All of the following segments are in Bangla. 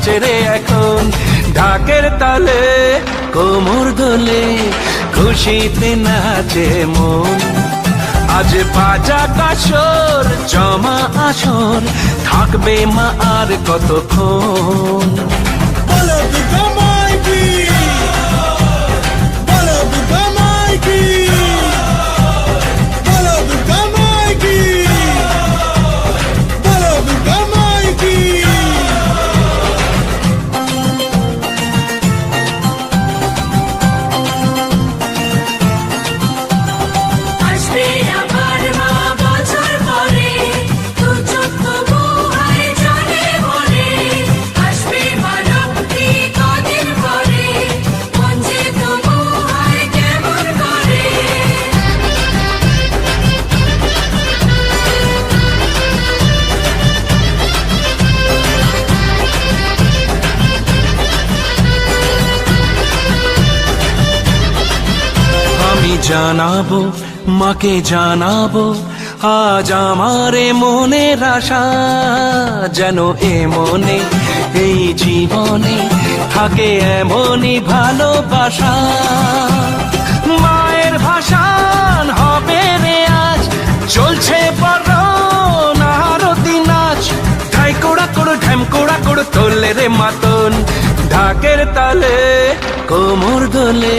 নাচে রে এখন। ঢাকের তালে, কোমর দোলে, খুশিতে নাচে মন। আজ বাজা কাশর জমা আসর, থাকবে মা আর কতক্ষণ? জানাব, মাকে জানাব, আজ আমারে মনের আশা যেন এ মনে, এই জীবনে থাকে এমনই ভালোবাসা। মায়ের ভাষান হবে রে আজ, চলছে কোড়ো, তোলে রে মাতন, ঢাকের তালে, কোমর দোলে।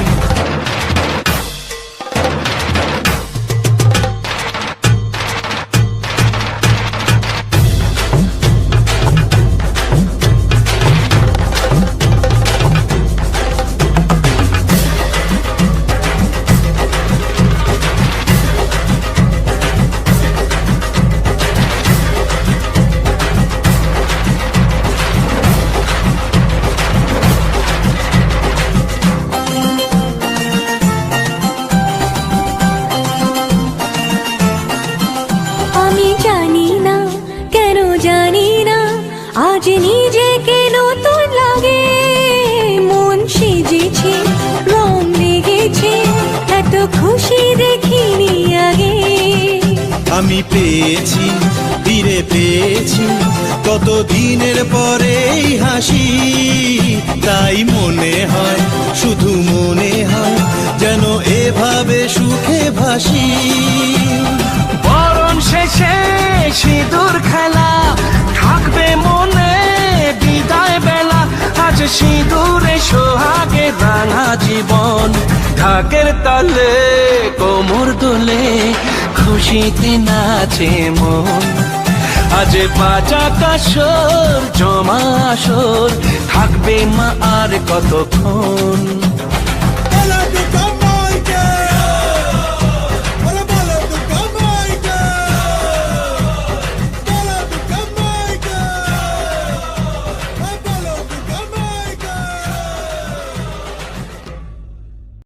আজ নিজেকে নতুন লাগে। মন সেজেছে রং লেগেছে এত খুশি দেখিনি আগে। আমি পেয়েছি ফিরে পেয়েছি কত দিনের পরে হাসি। তাই মনে হয় শুধু মনে হয় যেন এভাবে সুখে ভাসি। বরণ শেষে সিঁদুরে সোহাগে রাঙা জীবন, ঢাকের তালে কোমর দোলে খুশিতে নাচে মন। আজ বাজা কাসর জমা আসর, থাকবে মা আর কতক্ষণ?